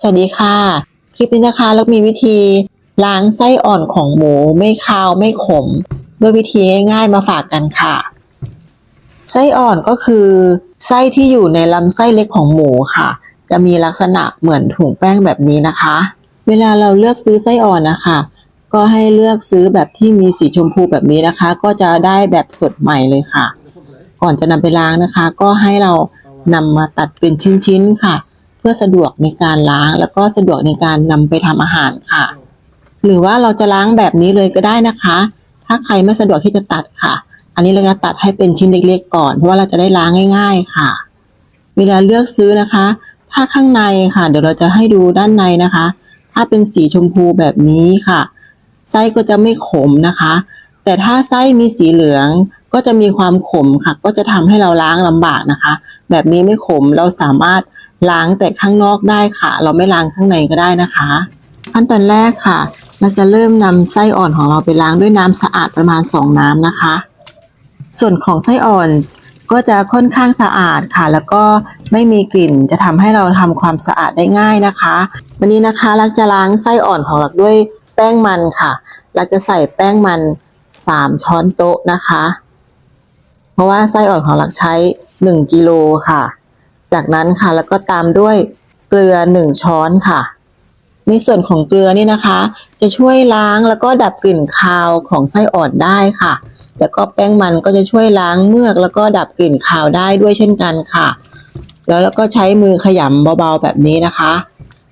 สวัสดีค่ะ คลิปนี้นะคะเรามีวิธีล้างไส้อ่อนของหมูไม่คาวไม่ขม ด้วยวิธีง่ายๆมาฝากกันค่ะ ไส้อ่อนก็คือไส้ที่อยู่ในลำไส้เล็กของหมูค่ะ จะมีลักษณะเหมือนถุงแป้งแบบนี้นะคะ เวลาเราเลือกซื้อไส้อ่อนนะคะ ก็ให้เลือกซื้อแบบที่มีสีชมพูแบบนี้นะคะ ก็จะได้แบบสดใหม่เลยค่ะ ก่อนจะนำไปล้างนะคะ ก็ให้เรานำมาตัดเป็นชิ้นๆค่ะ พื่อสะดวกในการล้าง แล้วก็สะดวกในการนำไปทำอาหารค่ะ หรือว่าเราจะล้างแบบนี้เลยก็ได้นะคะ ถ้าใครไม่สะดวกที่จะตัดค่ะ อันนี้เราจะตัดให้เป็นชิ้นเล็กๆ ก่อน เพราะว่าเราจะได้ล้างง่าย ๆค่ะ เวลาเลือกซื้อนะคะ ถ้าข้างในค่ะ เดี๋ยวเราจะให้ดูด้านในนะคะ ถ้าเป็นสีชมพูแบบนี้ค่ะ ไส้ก็จะไม่ขมนะคะ แต่ถ้าไส้มีสีเหลืองก็จะมีความขมค่ะ ก็จะทำให้เราล้างลำบากนะคะ แบบนี้ไม่ขมเราสามารถ ล้างแต่ข้างนอกได้ค่ะ เราไม่ล้างข้างในก็ได้นะคะ ขั้นตอนแรกค่ะ เราจะเริ่มนำไส้อ่อนของเราไปล้างด้วยน้ำสะอาดประมาณ 2 น้ำนะคะ ส่วนของไส้อ่อนก็จะค่อนข้างสะอาดค่ะ แล้วก็ไม่มีกลิ่นจะทำให้เราทำความสะอาดได้ง่ายนะคะ วันนี้นะคะลักจะล้างไส้อ่อนของลักด้วยแป้งมันค่ะลักจะใส่แป้งมัน 3 ช้อนโต๊ะนะคะ เพราะว่าไส้อ่อนของลักใช้ 1กิโลค่ะ จากนั้นค่ะแล้วก็ตามด้วยเกลือ 1 ช้อนค่ะ ในส่วนของเกลือนี่นะคะ จะช่วยล้างแล้วก็ดับกลิ่นคาวของไส้อ่อนได้ค่ะ แล้วก็แป้งมันก็จะช่วยล้างเมือก แล้วก็ดับกลิ่นคาวได้ด้วยเช่นกันค่ะ แล้วเราก็ใช้มือขยำเบาๆแบบนี้นะคะ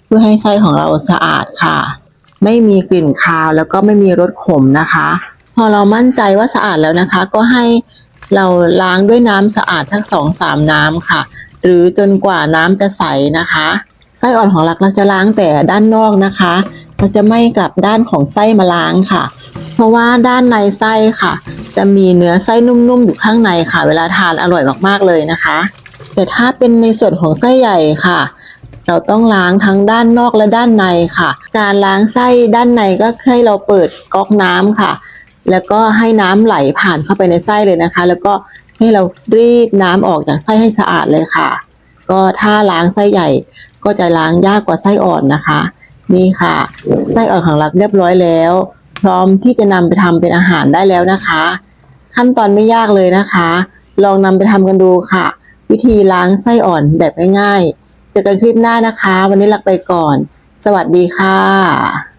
เพื่อให้ไส้ของเราสะอาดค่ะ ไม่มีกลิ่นคาวแล้วก็ไม่มีรสขมนะคะ พอเรามั่นใจว่าสะอาดแล้วนะคะ ก็ให้เราล้างด้วยน้ำสะอาดทั้งสองสามน้ำค่ะ หรือจนกว่าน้ำจะใสนะคะไส้อ่อนของเราเราจะล้างแต่ด้านนอกนะคะ เราจะไม่กลับด้านของไส้มาล้างค่ะ เพราะว่าด้านในไส้ค่ะ จะมีเนื้อไส้นุ่มๆอยู่ข้างในค่ะ เวลาทานอร่อยมากๆเลยนะคะ แต่ถ้าเป็นในส่วนของไส้ใหญ่ค่ะ เราต้องล้างทั้งด้านนอกและด้านในค่ะ การล้างไส้ด้านในก็ให้เราเปิดก๊อกน้ำค่ะ แล้วก็ให้น้ำไหลผ่านเข้าไปในไส้เลยนะคะ แล้วก็ ให้เรารีดน้ำออกจากไส้ให้สะอาดเลยค่ะ ก็ถ้าล้างไส้ใหญ่ก็จะล้างยากกว่าไส้อ่อนนะคะ นี่ค่ะไส้อ่อนของเราเรียบร้อยแล้ว พร้อมที่จะนำไปทำเป็นอาหารได้แล้วนะคะ ขั้นตอนไม่ยากเลยนะคะ ลองนำไปทำกันดูค่ะ วิธีล้างไส้อ่อนแบบง่ายๆเจอกันคลิปหน้านะคะ วันนี้ลักไปก่อน สวัสดีค่ะ